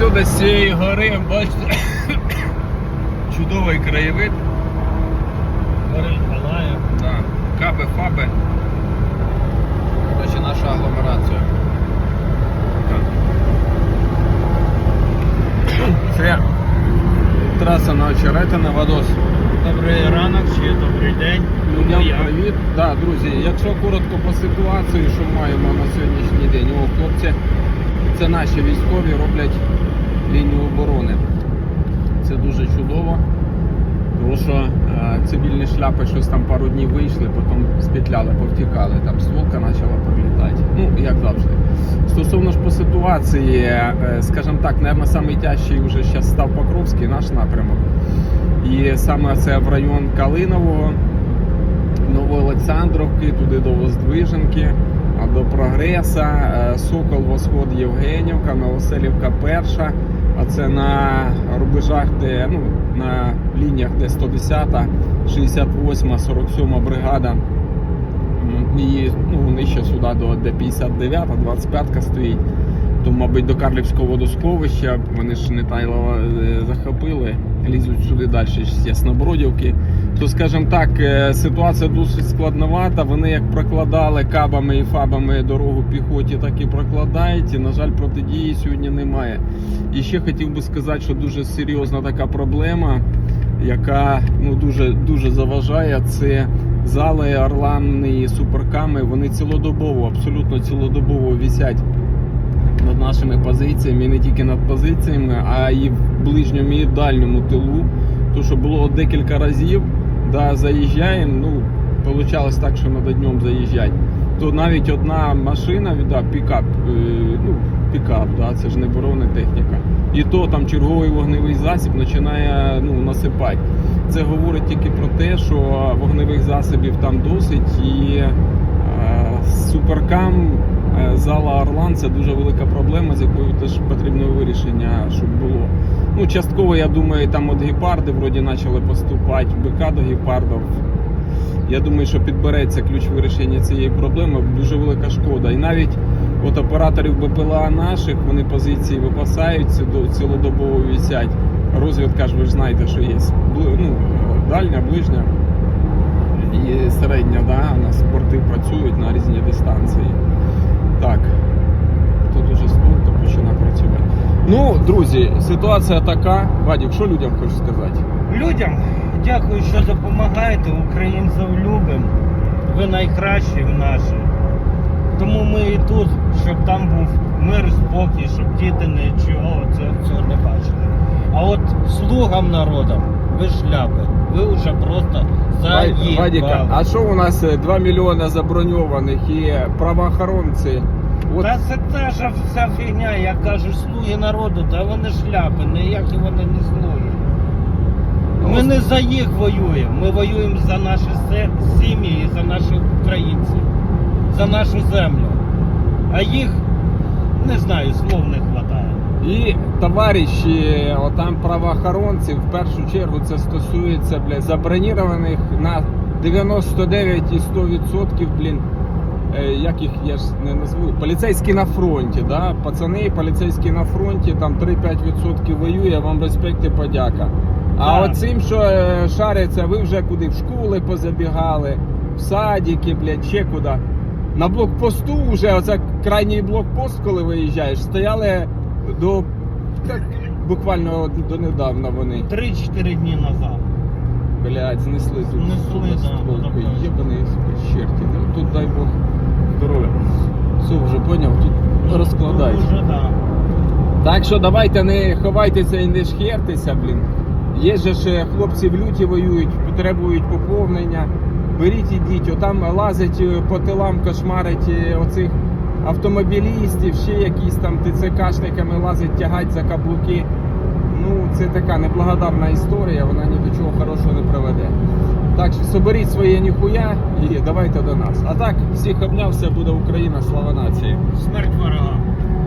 Отсюда з цієї гори, бачите, чудовий краєвид. Гори палає. Да. Каби, фаби. Короче, наша агломерація. Це траса на Очеретина, Вадос. Добрий ранок чи добрий день. Людям Ну, привіт. Да, друзі, якщо коротко по ситуації, що маємо на сьогоднішній день, о, хлопці, це наші військові роблять лінію оборони. Це дуже чудово. Тому що е, цивільні шляпи щось там пару днів вийшли, потім спетляли, повтікали, там стволка почала пролітати. Ну, як завжди. Стосовно ж по ситуації, е, скажімо так, мабуть, найтяжчий вже зараз став Покровський наш напрямок. І саме це в район Калинового, Новоолександровки, туди до Воздвиженки, до Прогреса, е, Сокол, Восход, Євгенівка, Новоселівка перша. А це на рубежах, де ну, на лініях, де 110, 68, 47 бригада. І ну, ще сюди до де 59, 25 стоїть. То, мабуть, до Карлівського водосховища вони ж не тайло е, захопили, лізуть сюди далі, з Яснобродівки. То, скажімо так, е, ситуація досить складновата. Вони як прокладали кабами і фабами дорогу піхоті, так і прокладають. І, на жаль, протидії сьогодні немає. І ще хотів би сказати, що дуже серйозна така проблема, яка ну, дуже, дуже заважає, це зали, орлани суперками. Вони цілодобово, абсолютно цілодобово висять над нашими позиціями, і не тільки над позиціями, а і в ближньому і дальньому тилу. То, що було декілька разів, да, заїжджаємо, ну, вийшло так, що треба днем заїжджати. То навіть одна машина, да, пікап, е, ну, пікап, да, це ж не бронетехніка. І то там черговий вогневий засіб починає ну, насипати. Це говорить тільки про те, що вогневих засобів там досить і е, суперкам зала Орлан це дуже велика проблема, з якою теж потрібно вирішення, щоб було. Ну, частково, я думаю, там от гепарди вроді почали поступати, БК до гепардів. Я думаю, що підбереться ключ вирішення цієї проблеми. Дуже велика шкода. І навіть от операторів БПЛА наших вони позиції випасаються, до- цілодобово висять. Розвідка ж ви ж знаєте, що є ну, дальня, ближня і середня, да? у нас порти працюють на різні дистанції. Так, тут уже спілка починає працювати. Ну, друзі, ситуація така. Вадік, що людям хочеш сказати? Людям дякую, що допомагаєте. Українців любимо. Ви найкращі в наші. Тому ми і тут, щоб там був мир, спокій, щоб діти нічого цього, цього не бачили. А от слугам народам ви шляпи. Ви вже просто Вадіка, а що у нас е, 2 мільйони заброньованих і правоохоронці? От Та це та ж вся фігня, як кажуть, слуги народу, та вони шляпи, ніякі вони не слуги. Ми не за їх воюємо, ми воюємо за наші сім'ї і за наших українців, за нашу землю. А їх, не знаю, слов не вистачає. І товариші, отам правоохоронці, в першу чергу це стосується бля, забронірованих на 99 і 100%, блін. Е, Як їх я ж не назву, поліцейські на фронті, да? пацани, поліцейські на фронті, там 3-5% воює, вам респект і подяка. А Так. оцим, що е, шаряться, ви вже куди в школи позабігали, в садики, блядь, ще куди. На блокпосту вже, оце крайній блокпост, коли виїжджаєш, стояли до так, буквально до недавна вони. 3-4 дні назад. Блядь, знесли тут Знесли, да, стройку. добре. Єбаний сука, черті. Ну тут дай Бог здоров'я. Все вже поняв, тут розкладай. Дуже, да. Так що давайте не ховайтеся і не шхертеся, блін. Є же ж хлопці в люті воюють, потребують поповнення. Беріть ідіть, отам лазить е, по тилам, кошмарить е, оцих автомобілістів, ще якісь там ТЦКшниками лазить, тягать за каблуки. Ну, це така неблагодарна історія, вона ні до чого хорошого не приведе. Так що соберіть своє ніхуя і давайте до нас. А так, всіх обняв, все буде Україна, слава нації. Смерть ворога.